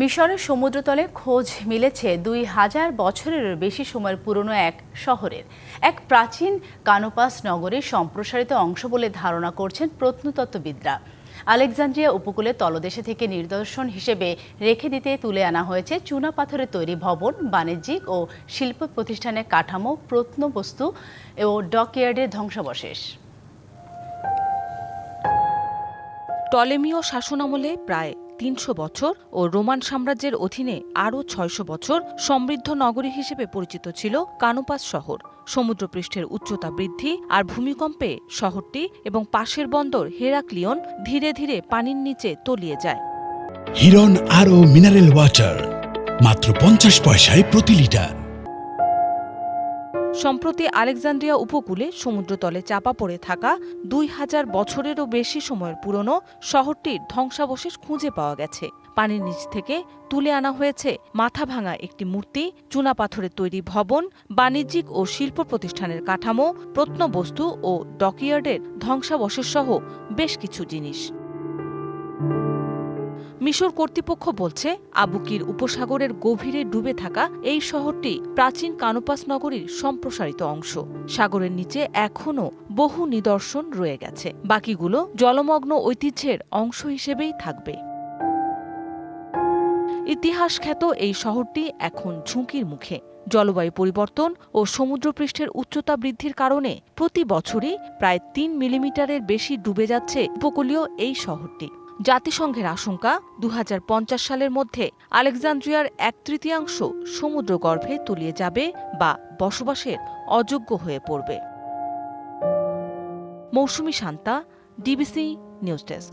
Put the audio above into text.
মিশরের সমুদ্রতলে খোঁজ মিলেছে দুই হাজার বছরেরও বেশি সময়ের পুরনো এক শহরের। এক প্রাচীন কানোপাস নগরীর সম্প্রসারিত অংশ বলে ধারণা করছেন প্রত্নতত্ত্ববিদরা। আলেকজান্দ্রিয়া উপকূলে তলদেশে থেকে নিদর্শন হিসেবে রেখে দিতে তুলে আনা হয়েছে চুনা পাথরের তৈরি ভবন, বাণিজ্যিক ও শিল্প প্রতিষ্ঠানের কাঠামো, প্রত্নবস্তু ও ডকইয়ার্ডের ধ্বংসাবশেষ। টলেমীয় শাসনামলে প্রায় তিনশো বছর ও রোমান সাম্রাজ্যের অধীনে আরও ছয়শো বছর সমৃদ্ধ নগরী হিসেবে পরিচিত ছিল কানোপাস শহর। সমুদ্রপৃষ্ঠের উচ্চতা বৃদ্ধি আর ভূমিকম্পে শহরটি এবং পাশের বন্দর হেরাক্লিয়ন ধীরে ধীরে পানির নিচে তলিয়ে যায়। হিরন আরও মিনারেল ওয়াটার, মাত্র পঞ্চাশ পয়সায় প্রতি লিটার। সম্প্রতি আলেকজান্দ্রিয়া উপকূলে সমুদ্রতলে চাপা পড়ে থাকা দুই হাজার বছরেরও বেশি সময়ের পুরনো শহরটির ধ্বংসাবশেষ খুঁজে পাওয়া গেছে। পানির নিচ থেকে তুলে আনা হয়েছে মাথা ভাঙা একটি মূর্তি চুনাপাথরের তৈরি ভবন, বাণিজ্যিক ও শিল্প প্রতিষ্ঠানের কাঠামো, প্রত্নবস্তু ও ডকইয়ার্ডের ধ্বংসাবশেষ সহ বেশ কিছু জিনিস। মিশর কর্তৃপক্ষ বলছে আবুকির উপসাগরের গভীরে ডুবে থাকা এই শহরটি প্রাচীন কানোপাস নগরীর সম্প্রসারিত অংশ। সাগরের নিচে এখনও বহু নিদর্শন রয়ে গেছে। বাকিগুলো জলমগ্ন ঐতিহ্যের অংশ হিসেবেই থাকবে। ইতিহাস খ্যাত এই শহরটি এখন ঝুঁকির মুখে। জলবায়ু পরিবর্তন ও সমুদ্রপৃষ্ঠের উচ্চতা বৃদ্ধির কারণে প্রতি বছরই প্রায় তিন মিলিমিটারের বেশি ডুবে যাচ্ছে উপকূলীয় এই শহরটি। জাতিসংঘের আশঙ্কা দু হাজার পঞ্চাশ সালের মধ্যে আলেকজান্দ্রিয়ার এক তৃতীয়াংশ সমুদ্র গর্ভে তলিয়ে যাবে বা বসবাসের অযোগ্য হয়ে পড়বে। Mousumi Shanta, DBC news desk.